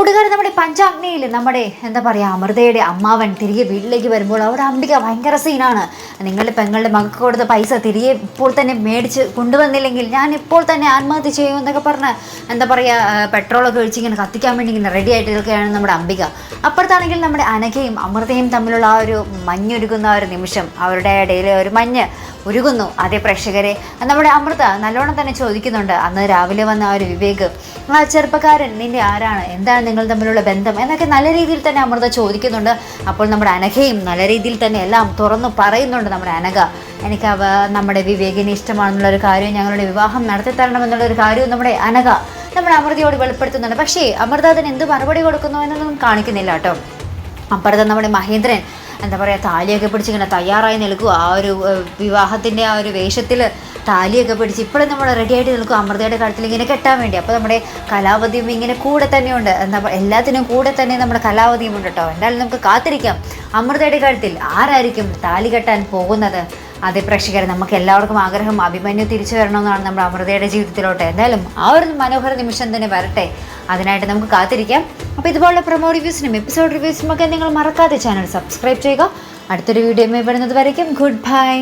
കൂട്ടുകാർ നമ്മുടെ പഞ്ചാഗ്നിയിൽ നമ്മുടെ എന്താ പറയുക അമൃതയുടെ അമ്മാവൻ തിരികെ വീട്ടിലേക്ക് വരുമ്പോൾ അവിടെ അംബിക ഭയങ്കര സീനാണ് നിങ്ങളുടെ പെങ്ങളുടെ മകൾക്ക് കൊടുത്ത പൈസ തിരികെ ഇപ്പോൾ തന്നെ മേടിച്ച് കൊണ്ടുവന്നില്ലെങ്കിൽ ഞാൻ ഇപ്പോൾ തന്നെ ആത്മഹത്യ ചെയ്യും എന്നൊക്കെ പറഞ്ഞ് എന്താ പറയുക പെട്രോളൊക്കെ ഒഴിച്ച് ഇങ്ങനെ കത്തിക്കാൻ വേണ്ടി ഇങ്ങനെ റെഡി ആയിട്ട് നിൽക്കുകയാണ് നമ്മുടെ അംബിക. അപ്പുറത്താണെങ്കിൽ നമ്മുടെ അനഘയും അമൃതയും തമ്മിലുള്ള ആ ഒരു മഞ്ഞൊരുക്കുന്ന ഒരു നിമിഷം അവരുടെ ഇടയിലെ ഒരു മഞ്ഞ് ഉരുകുന്നു. അതേ പ്രേക്ഷകരെ നമ്മുടെ അമൃത നല്ലോണം തന്നെ ചോദിക്കുന്നുണ്ട്. അന്ന് രാവിലെ വന്ന ആ ഒരു വിവേക് ആ ചെറുപ്പക്കാരൻ നിന്റെ ആരാണ്? എന്താണ് നിങ്ങൾ തമ്മിലുള്ള ബന്ധം? എന്നൊക്കെ നല്ല രീതിയിൽ തന്നെ അമൃത ചോദിക്കുന്നുണ്ട്. അപ്പോൾ നമ്മുടെ അനഘയും നല്ല രീതിയിൽ തന്നെ എല്ലാം തുറന്നു പറയുന്നുണ്ട് നമ്മുടെ അനഘ. എനിക്ക് അവ നമ്മുടെ വിവേകിനെ ഇഷ്ടമാണെന്നുള്ള ഒരു കാര്യം ഞങ്ങളുടെ വിവാഹം നടത്തി തരണമെന്നുള്ള ഒരു കാര്യവും നമ്മുടെ അനഘ നമ്മുടെ അമൃതയോട് വെളിപ്പെടുത്തുന്നുണ്ട്. പക്ഷേ അമൃത അതിന് എന്ത് മറുപടി കൊടുക്കുന്നു എന്നൊന്നും കാണിക്കുന്നില്ല കേട്ടോ. അപ്പുറത്ത് നമ്മുടെ മഹേന്ദ്രൻ എന്താ പറയുക താലിയൊക്കെ പിടിച്ചിങ്ങനെ തയ്യാറായി നിൽക്കുക. ആ ഒരു വിവാഹത്തിന്റെ ആ ഒരു വേഷത്തിൽ താലിയൊക്കെ പിടിച്ച് ഇപ്പോഴും നമ്മൾ റെഡി ആയിട്ട് നിൽക്കും അമൃതയുടെ കഴുത്തിൽ ഇങ്ങനെ കെട്ടാൻ വേണ്ടി. അപ്പോൾ നമ്മുടെ കലാവതിയും ഇങ്ങനെ കൂടെ തന്നെയുണ്ട്. എന്താ എല്ലാത്തിനും കൂടെ തന്നെ നമ്മുടെ കലാവതിയും ഉണ്ട് കേട്ടോ എന്തായാലും നമുക്ക് കാത്തിരിക്കാം. അമൃതയുടെ കഴുത്തിൽ ആരായിരിക്കും താലി കെട്ടാൻ പോകുന്നത്? അതേ പ്രേക്ഷകരെ നമുക്ക് എല്ലാവർക്കും ആഗ്രഹം അഭിമന്യു തിരിച്ചു വരണമെന്നാണ് നമ്മുടെ അമൃതയുടെ ജീവിതത്തിലോട്ട്. എന്തായാലും ആ ഒരു മനോഹര നിമിഷം തന്നെ വരട്ടെ. അതിനായിട്ട് നമുക്ക് കാത്തിരിക്കാം. അപ്പോൾ ഇതുപോലുള്ള പ്രൊമോ റിവ്യൂസിനും എപ്പിസോഡ് റിവ്യൂസിനും ഒക്കെ നിങ്ങൾ മറക്കാതെ ചാനൽ സബ്സ്ക്രൈബ് ചെയ്യുക. അടുത്തൊരു വീഡിയോ വരുന്നത് വരയ്ക്കും. Good bye